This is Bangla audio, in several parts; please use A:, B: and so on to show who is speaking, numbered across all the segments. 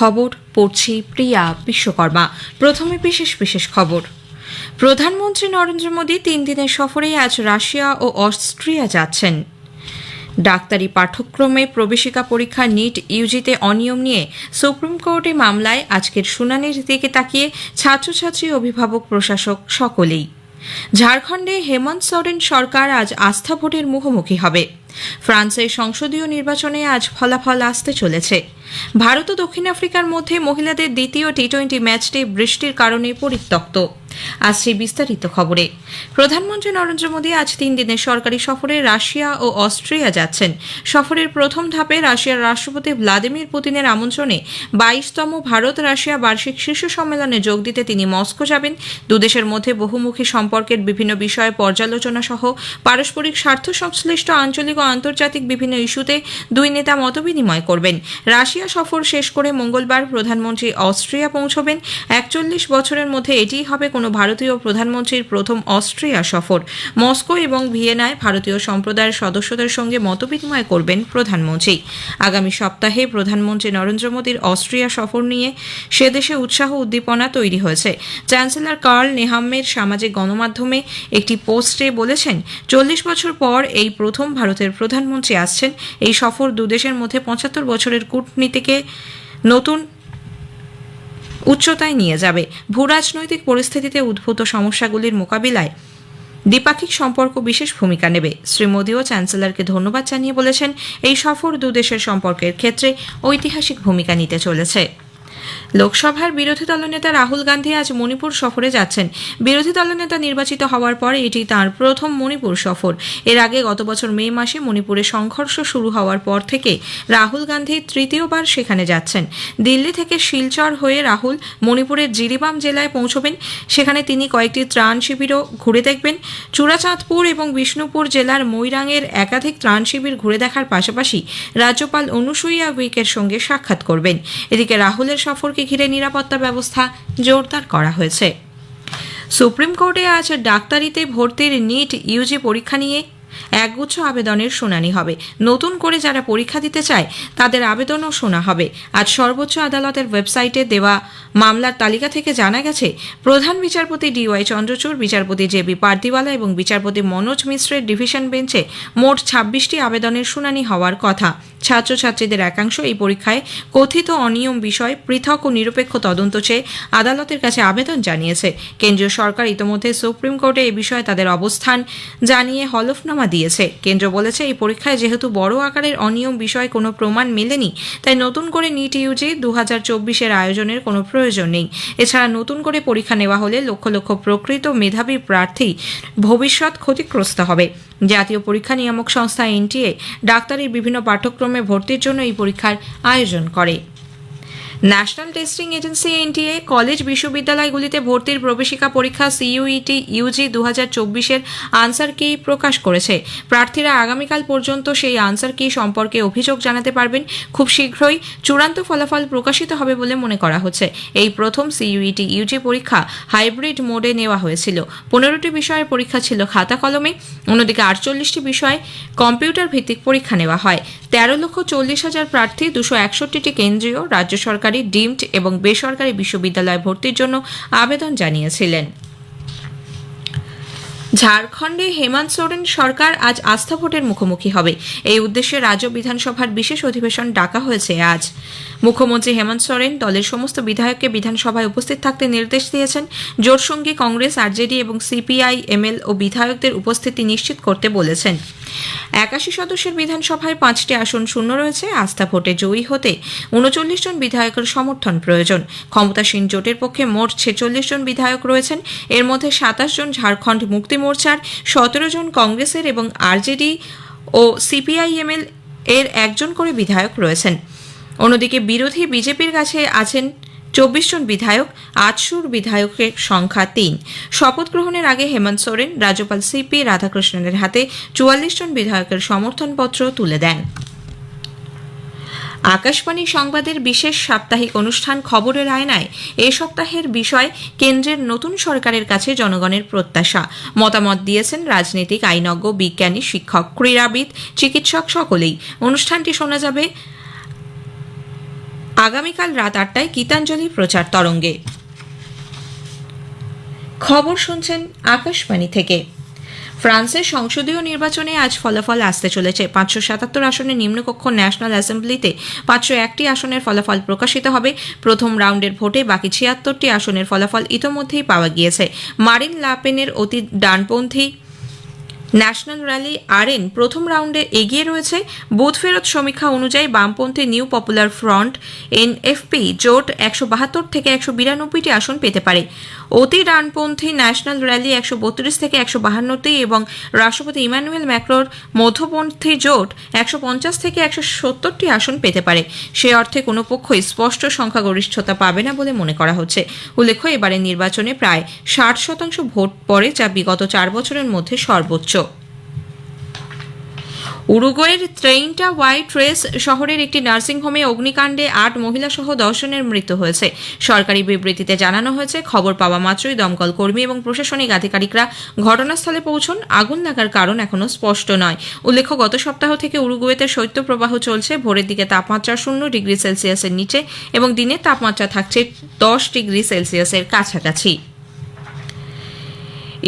A: খবর, পড়ছি প্রিয়া বিশ্বকর্মা। প্রথমে বিশেষ বিশেষ খবর। প্রধানমন্ত্রী নরেন্দ্র মোদী তিন দিনের সফরে আজ রাশিয়া ও অস্ট্রিয়া যাচ্ছেন। ডাক্তারি পাঠ্যক্রমে প্রবেশিকা পরীক্ষা নিট, ইউজিতে অনিয়ম নিয়ে সুপ্রিম কোর্টে মামলায় আজকের শুনানির দিকে তাকিয়ে ছাত্রছাত্রী, অভিভাবক, প্রশাসক সকলেই। ঝাড়খণ্ডে হেমন্ত সোরেন সরকার আজ আস্থা ভোটের মুখোমুখি হবে। ফ্রান্সের সংসদীয় নির্বাচনে আজ ফলাফল আসতে চলেছে। ভারত ও দক্ষিণ আফ্রিকার মধ্যে মহিলাদের দ্বিতীয় টি টোয়েন্টি ম্যাচটি বৃষ্টির কারণে পরিত্যক্ত। আসছে বিস্তারিত খবরে। প্রধানমন্ত্রী নরেন্দ্র মোদী আজ তিন দিনের সরকারি সফরে রাশিয়া ও অস্ট্রিয়া যাচ্ছেন। সফরের প্রথম ধাপে রাশিয়ার রাষ্ট্রপতি ভ্লাদিমির পুতিনের আমন্ত্রণে বাইশতম ভারত রাশিয়া বার্ষিক শীর্ষ সম্মেলনে যোগ দিতে তিনি মস্কো যাবেন। দুদেশের মধ্যে বহুমুখী সম্পর্কের বিভিন্ন বিষয়ে পর্যালোচনা সহ পারস্পরিক স্বার্থ সংশ্লিষ্ট আঞ্চলিক আন্তর্জাতিক বিভিন্ন ইস্যুতে দুই নেতা মতবিনিময় করবেন। রাশিয়া সফর শেষ করে মঙ্গলবার প্রধানমন্ত্রী অস্ট্রিয়া পৌঁছবেন। একচল্লিশ বছরের মধ্যে এটিই হবে কোনো ভারতীয় প্রধানমন্ত্রীর প্রথম অস্ট্রিয়া সফর। মস্কো এবং ভিয়েনায় ভারতীয় সম্প্রদায়ের সদস্যদের সঙ্গে মতবিনিময় করবেন প্রধানমন্ত্রী। আগামী সপ্তাহে প্রধানমন্ত্রী নরেন্দ্র মোদীর অস্ট্রিয়া সফর নিয়ে সে দেশে উৎসাহ উদ্দীপনা তৈরি হয়েছে। চ্যান্সেলর কার্ল নেহাম্মের সামাজিক গণমাধ্যমে একটি পোস্টে বলেছেন, চল্লিশ বছর পর এই প্রথম ভারতের প্রধানমন্ত্রী আসছেন। এই সফর দুদেশের মধ্যে পঁচাত্তর বছরের কূটনীতিকে নতুন উচ্চতায় নিয়ে যাবে। ভূরাজনৈতিক পরিস্থিতিতে উদ্ভূত সমস্যাগুলির মোকাবিলায় দ্বিপাক্ষিক সম্পর্ক বিশেষ ভূমিকা নেবে। শ্রী মোদীও চ্যান্সেলরকে ধন্যবাদ জানিয়ে বলেছেন, এই সফর দুদেশের সম্পর্কের ক্ষেত্রে ঐতিহাসিক ভূমিকা নিতে চলেছে। লোকসভার বিরোধী দলনেতা রাহুল গান্ধী আজ মণিপুর সফরে যাচ্ছেন। বিরোধী দলনেতা নির্বাচিত হওয়ার পর এটি তার প্রথম মণিপুর সফর। এর আগে গত বছর মে মাসে মণিপুরে সংঘর্ষ শুরু হওয়ার পর থেকে রাহুল গান্ধী তৃতীয়বার সেখানে যাচ্ছেন। দিল্লি থেকে শিলচর হয়ে রাহুল মণিপুরের জিরিবাম জেলায় পৌঁছবেন। সেখানে তিনি কয়েকটি ত্রাণ শিবিরও ঘুরে দেখবেন। চূড়াচাঁদপুর এবং বিষ্ণুপুর জেলার মৈরাংয়ের একাধিক ত্রাণ শিবির ঘুরে দেখার পাশাপাশি রাজ্যপাল অনুসুইয়া উইকের সঙ্গে সাক্ষাৎ করবেন। এদিকে রাহুলের সফরকে ঘিরে নিরাপত্তা ব্যবস্থা জোরদার করা হয়েছে। সুপ্রিম কোর্টে আজ ডাক্তারিতে ভর্তির নিট ইউজি পরীক্ষা নিয়ে একগুচ্ছ আবেদনের শুনানি হবে। নতুন করে যারা পরীক্ষা দিতে চায়, তাদের আবেদনও শোনা হবে। আজ সর্বোচ্চ আদালতের ওয়েবসাইটে দেওয়া মামলার তালিকা থেকে জানা গেছে, প্রধান বিচারপতি ডিওয়াই চন্দ্রচূড়, বিচারপতি জে বি পার্দিওয়ালা এবং বিচারপতি মনোজ মিশ্রের ডিভিশন বেঞ্চে মোট ছাব্বিশটি আবেদনের শুনানি হওয়ার কথা। ছাত্রছাত্রীদের একাংশ এই পরীক্ষায় কথিত অনিয়ম বিষয়, পৃথক ও নিরপেক্ষ তদন্ত চেয়ে আদালতের কাছে আবেদন জানিয়েছে। কেন্দ্রীয় সরকার ইতোমধ্যে সুপ্রিম কোর্টে এ বিষয়ে তাদের অবস্থান জানিয়ে হলফনামা দিয়েছে। কেন্দ্র বলেছে, এই পরীক্ষায় যেহেতু বড় আকারের অনিয়ম বিষয়ে কোনো প্রমাণ মেলেনি, তাই নতুন করে নিট ইউজি দু হাজার চব্বিশের আয়োজনের কোনো প্রয়োজন নেই। এছাড়া নতুন করে পরীক্ষা নেওয়া হলে লক্ষ লক্ষ প্রকৃত মেধাবী প্রার্থী ভবিষ্যৎ ক্ষতিগ্রস্ত হবে। জাতীয় পরীক্ষা নিয়ামক সংস্থা এনটিএ ডাক্তারির বিভিন্ন পাঠ্যক্রমে ভর্তির জন্য এই পরীক্ষার আয়োজন করে। National testing agency NTA college বিশ্ববিদ্যালয়গুলিতে ভর্তির প্রবেশিকা পরীক্ষা সিইউইটি ইউজি দু হাজার চব্বিশের আনসার কি প্রকাশ করেছে? প্রার্থীরা আগামীকাল পর্যন্ত সেই আনসার কি সম্পর্কে অভিযোগ জানাতে পারবেন? খুব শীঘ্রই চূড়ান্ত ফলাফল প্রকাশিত হবে বলে মনে করা হচ্ছে। এই প্রথম সিইউইটি ইউজি পরীক্ষা হাইব্রিড মোডে নেওয়া হয়েছিল। পনেরোটি বিষয়ের পরীক্ষা ছিল খাতা কলমে, অন্যদিকে আটচল্লিশটি বিষয় কম্পিউটার ভিত্তিক পরীক্ষা নেওয়া হয়। তেরো লক্ষ চল্লিশ হাজার প্রার্থী, দুশো একষট্টিটি কেন্দ্রীয়, রাজ্য সরকারি ডিমড এবং বেসরকারি বিশ্ববিদ্যালয়ে ভর্তির জন্য আবেদন জানিয়েছিলেন। ঝাড়খণ্ডে হেমন্ত সোরেন সরকার আজ আস্থা ভোটের মুখোমুখি হবে। এই উদ্দেশ্যে রাজ্য বিধানসভার বিশেষ অধিবেশন ডাকা হয়েছে আজ। মুখ্যমন্ত্রী হেমন্ত সোরেন দলের সমস্ত বিধায়ককে বিধানসভায় উপস্থিত থাকতে নির্দেশ দিয়েছেন। জোটসঙ্গী কংগ্রেস, আরজেডি এবং সিপিআই, এমএল ও বিধায়কদের উপস্থিতি নিশ্চিত করতে বলেছেন। একাশি সদস্যের বিধানসভায় পাঁচটি আসন শূন্য রয়েছে। আস্থা ভোটে জয়ী হতে উনচল্লিশ জন বিধায়কের সমর্থন প্রয়োজন। ক্ষমতাসীন জোটের পক্ষে মোট ছেচল্লিশ জন বিধায়ক রয়েছেন। এর মধ্যে সাতাশ জন ঝাড়খণ্ড মুক্তি মোর্চার সতেরো জন কংগ্রেসের এবং আরজেডি ও সিপিআইএমএল এর একজন করে বিধায়ক রয়েছেন। অন্যদিকে বিরোধী বিজেপির কাছে আছেন চব্বিশ জন বিধায়ক আটশোর বিধায়কের সংখ্যা তিন। শপথ গ্রহণের আগে হেমন্ত সোরেন, রাজ্যপাল সিপি রাধাকৃষ্ণনের হাতে চুয়াল্লিশ জন বিধায়কের সমর্থনপত্র তুলে দেন। আকাশবাণী সংবাদের বিশেষ সাপ্তাহিক অনুষ্ঠান খবরের আয়নায় এ সপ্তাহের বিষয়, কেন্দ্রের নতুন সরকারের কাছে জনগণের প্রত্যাশা। মতামত দিয়েছেন রাজনীতিক, আইনজ্ঞ, বিজ্ঞানী, শিক্ষক, ক্রীড়াবিদ, চিকিৎসক সকলেই। অনুষ্ঠানটি শোনা যাবে আগামীকাল রাত আটটায় গীতাঞ্জলি প্রচার তরঙ্গে। খবর শুনছেন আকাশবাণী থেকে। ফ্রান্সের সংসদীয় নির্বাচনে আজ ফলাফল আসতে চলেছে। পাঁচশো সাতাত্তর আসনের নিম্নকক্ষ ন্যাশনাল অ্যাসেম্বলিতে পাঁচশো একটি আসনের ফলাফল প্রকাশিত হবে। প্রথম রাউন্ডের ভোটে বাকি ছিয়াত্তরটি আসনের ফলাফল ইতোমধ্যেই পাওয়া গিয়েছে। মারিন লাপেনের অতি ডানপন্থী ন্যাশনাল র্যালি আরএন প্রথম রাউন্ডে এগিয়ে রয়েছে। বুথ ফেরত সমীক্ষা অনুযায়ী বামপন্থী নিউ পপুলার ফ্রন্ট এনএফপি জোট একশো বাহাত্তর থেকে একশো বিরানব্বইটি আসন পেতে পারে। অতি ডানপন্থী ন্যাশনাল র্যালি একশো বত্রিশ থেকে একশো বাহান্নটি এবং রাষ্ট্রপতি ইমানুয়েল ম্যাক্রোর মধ্যপন্থী জোট একশো পঞ্চাশ থেকে একশো সত্তরটি আসন পেতে পারে। সে অর্থে কোনো পক্ষই স্পষ্ট সংখ্যাগরিষ্ঠতা পাবে না বলে মনে করা হচ্ছে। উল্লেখ্য, এবারের নির্বাচনে প্রায় ষাট শতাংশ ভোট পড়ে, যা বিগত চার বছরের মধ্যে সর্বোচ্চ। উরুগুয়ের ট্রেইনটা হোয়াইট রেস শহরের একটি নার্সিংহোমে অগ্নিকাণ্ডে আট মহিলা সহ দশজনের মৃত্যু হয়েছে। সরকারি বিবৃতিতে জানানো হয়েছে, খবর পাওয়া মাত্রই দমকল কর্মী এবং প্রশাসনিক আধিকারিকরা ঘটনাস্থলে পৌঁছন। আগুন লাগার কারণ এখনও স্পষ্ট নয়। উল্লেখ্য, গত সপ্তাহ থেকে উরুগুয়েতে শৈত্যপ্রবাহ চলছে। ভোরের দিকে তাপমাত্রা শূন্য ডিগ্রি সেলসিয়াসের নিচে এবং দিনের তাপমাত্রা থাকছে দশ ডিগ্রি সেলসিয়াসের কাছাকাছি।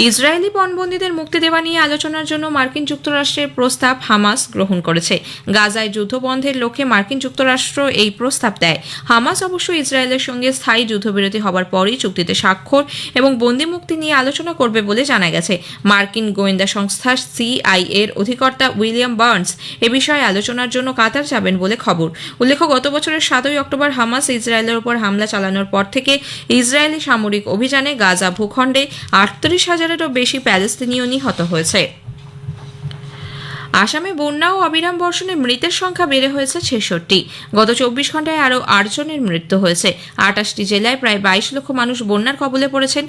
A: ইসরায়েলি পণবন্দীদের মুক্তি দেওয়া নিয়ে আলোচনার জন্য মার্কিন যুক্তরাষ্ট্রের প্রস্তাব হামাস গ্রহণ করেছে। গাজায় যুদ্ধ বন্ধের লক্ষ্যে মার্কিন যুক্তরাষ্ট্র এই প্রস্তাব দেয়। হামাস অবশ্য ইসরায়েলের সঙ্গে স্থায়ী যুদ্ধবিরতি হবার পরই চুক্তিতে স্বাক্ষর এবং বন্দি মুক্তি নিয়ে আলোচনা করবে বলে জানা গেছে। মার্কিন গোয়েন্দা সংস্থা সিআই এর অধিকর্তা উইলিয়াম বার্নস এ বিষয়ে আলোচনার জন্য কাতার যাবেন বলে খবর। উল্লেখ্য, গত বছরের সাতই অক্টোবর হামাস ইসরায়েলের উপর হামলা চালানোর পর থেকে ইসরায়েলি সামরিক অভিযানে গাজা ভূখণ্ডে আটত্রিশ হাজারেরও বেশি প্যালেস্তিনীয় নিহত হয়েছে। আসামে বন্যা ও অবিরাম বর্ষণে মৃতের সংখ্যা বেড়ে হয়েছে ছেষট্টি। গত চব্বিশ ঘন্টায় আরও আটজনের মৃত্যু হয়েছে। আটাশটি জেলায় প্রায় বাইশ লক্ষ মানুষ বন্যার কবলে পড়েছেন।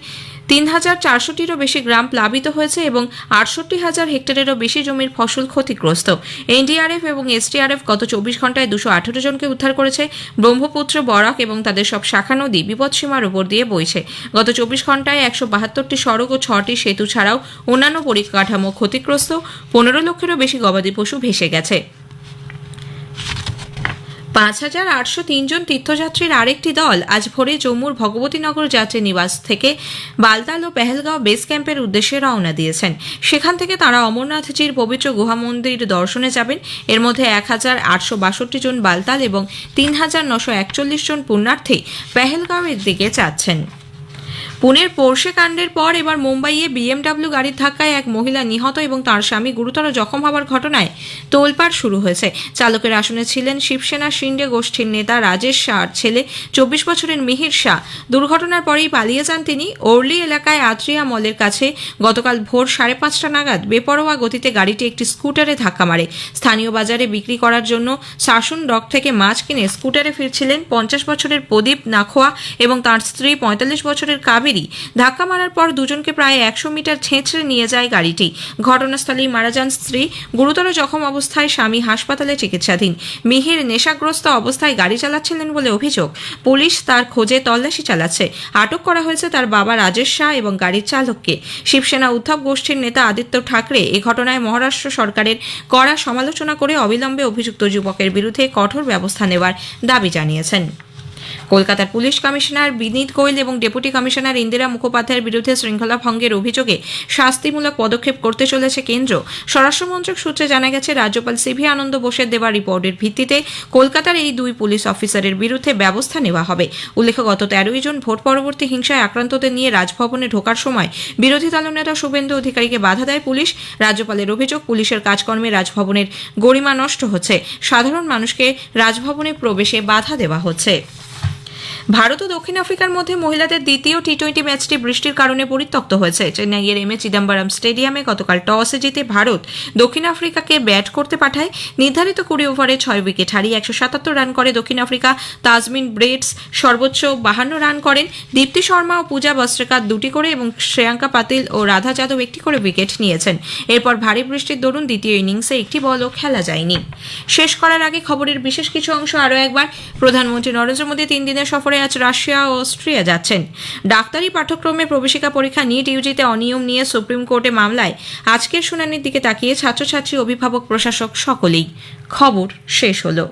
A: তিন হাজার চারশোটিরও বেশি গ্রাম প্লাবিত হয়েছে এবং আটষট্টি হাজার হেক্টরেরও বেশি জমির ফসল ক্ষতিগ্রস্ত। এনডিআরএফ এবং এসডিআরএফ গত চব্বিশ ঘন্টায় দুশো আঠেরো জনকে উদ্ধার করেছে। ব্রহ্মপুত্র, বরাক এবং তাদের সব শাখা নদী বিপদসীমার উপর দিয়ে বইছে। গত চব্বিশ ঘন্টায় একশো বাহাত্তরটি সড়ক ও ছটি সেতু ছাড়াও অন্যান্য পরিকাঠামো ক্ষতিগ্রস্ত। পনেরো লক্ষেরও বেশি গবাদি পশু ভেসে গেছে। পাঁচ হাজার আটশো তিনজন তীর্থযাত্রীর আরেকটি দল আজ ভোরে জম্মুর ভগবতীনগর যাত্রী নিবাস থেকে বালতাল ও পেহেলগাঁও বেস ক্যাম্পের উদ্দেশ্যে রওনা দিয়েছেন। সেখান থেকে তারা অমরনাথজির পবিত্র গুহা মন্দির দর্শনে যাবেন। এর মধ্যে এক হাজার আটশো বাষট্টি জন বালতাল এবং তিন হাজার নশো একচল্লিশ জন পুণ্যার্থী পেহেলগাঁওয়ের দিকে যাচ্ছেন। পুনের পোর্শে কাণ্ডের পর এবার মুম্বাইয়ে বিএমডাব্লিউ গাড়ির ধাক্কায় এক মহিলা নিহত এবং তার স্বামী গুরুতর জখম হওয়ার ঘটনায় তোলপাড় শুরু হয়েছে। চালকের আসনে ছিলেন শিবসেনা শিন্ডে গোষ্ঠীর নেতা রাজেশ শাহর ছেলে চব্বিশ বছরের মিহির শাহ। দুর্ঘটনার পরেই পালিয়ে যান তিনি। ওরলি এলাকায় আত্রিয়া মলের কাছে গতকাল ভোর সাড়ে পাঁচটা নাগাদ বেপরোয়া গতিতে গাড়িটি একটি স্কুটারে ধাক্কা মারে। স্থানীয় বাজারে বিক্রি করার জন্য শাসন ডক থেকে মাছ কিনে স্কুটারে ফিরছিলেন পঞ্চাশ বছরের প্রদীপ নাখোয়া এবং তার স্ত্রী পঁয়তাল্লিশ বছরের কাবেরী ধাক্কা মারার পর দুজনকে প্রায় একশো মিটার ছেঁচড়ে নিয়ে যায় গাড়িটি। ঘটনাস্থলেই মারা যান স্ত্রী। গুরুতর জখম অবস্থায় স্বামী হাসপাতালে চিকিৎসাধীন। মিহির নেশাগ্রস্ত অবস্থায় গাড়ি চালাচ্ছিলেন বলে অভিযোগ। পুলিশ তার খোঁজে তল্লাশি চালাচ্ছে। আটক করা হয়েছে তার বাবা রাজেশ শাহ এবং গাড়ির চালককে। শিবসেনা উদ্ধব গোষ্ঠীর নেতা আদিত্য ঠাকরে এ ঘটনায় মহারাষ্ট্র সরকারের কড়া সমালোচনা করে অবিলম্বে অভিযুক্ত যুবকের বিরুদ্ধে কঠোর ব্যবস্থা নেওয়ার দাবি জানিয়েছেন। কলকাতার পুলিশ কমিশনার বিনীত গোয়েল এবং ডেপুটি কমিশনার ইন্দিরা মুখোপাধ্যায়ের বিরুদ্ধে শৃঙ্খলা ভঙ্গের অভিযোগে শাস্তিমূলক পদক্ষেপ করতে চলেছে কেন্দ্র। স্বরাষ্ট্রমন্ত্রক সূত্রে জানা গেছে, রাজ্যপাল সিভি আনন্দ বোসের দেওয়া রিপোর্টের ভিত্তিতে কলকাতার এই দুই পুলিশ অফিসারের বিরুদ্ধে ব্যবস্থা নেওয়া হবে। উল্লেখ্য, গত তেরোই জন ভোট পরবর্তী হিংসায় আক্রান্তদের নিয়ে রাজভবনে ঢোকার সময় বিরোধী দলনেতা শুভেন্দু অধিকারীকে বাধা দেয় পুলিশ। রাজ্যপালের অভিযোগ, পুলিশের কাজকর্মে রাজভবনের গরিমা নষ্ট হচ্ছে। সাধারণ মানুষকে রাজভবনে প্রবেশে বাধা দেওয়া হচ্ছে। ভারত ও দক্ষিণ আফ্রিকার মধ্যে মহিলাদের দ্বিতীয় টি টোয়েন্টি ম্যাচটি বৃষ্টির কারণে পরিত্যক্ত হয়েছে। চেন্নাইয়ের এম এ চিদাম্বরম স্টেডিয়ামে গতকাল টসে জিতে ভারত দক্ষিণ আফ্রিকাকে ব্যাট করতে পাঠায়। নির্ধারিত কুড়ি ওভারে ছয় উইকেট হারিয়ে একশো সাতাত্তর রান করে দক্ষিণ আফ্রিকা। তাজমিন ব্রেডস সর্বোচ্চ বাহান্ন রান করেন। দীপ্তি শর্মা ও পূজা বস্ত্রেকার দুটি করে এবং শ্রেয়াঙ্কা পাতিল ও রাধা যাদব একটি করে উইকেট নিয়েছেন। এরপর ভারী বৃষ্টির দরুন দ্বিতীয় ইনিংসে একটি বলও খেলা যায়নি। শেষ করার আগে খবরের বিশেষ কিছু অংশ আরও একবার। প্রধানমন্ত্রী নরেন্দ্র মোদী তিন দিনের সফরে আজ রাশিয়া ও অস্ট্রিয়া যাচ্ছেন। ডাক্তারি পাঠ্যক্রমে প্রবেশিকা পরীক্ষা নিট, ইউজিতে অনিয়ম নিয়ে সুপ্রিম কোর্টে মামলায় আজকের শুনানির দিকে তাকিয়ে ছাত্রছাত্রী, অভিভাবক, প্রশাসক সকলেই। খবর শেষ হলো।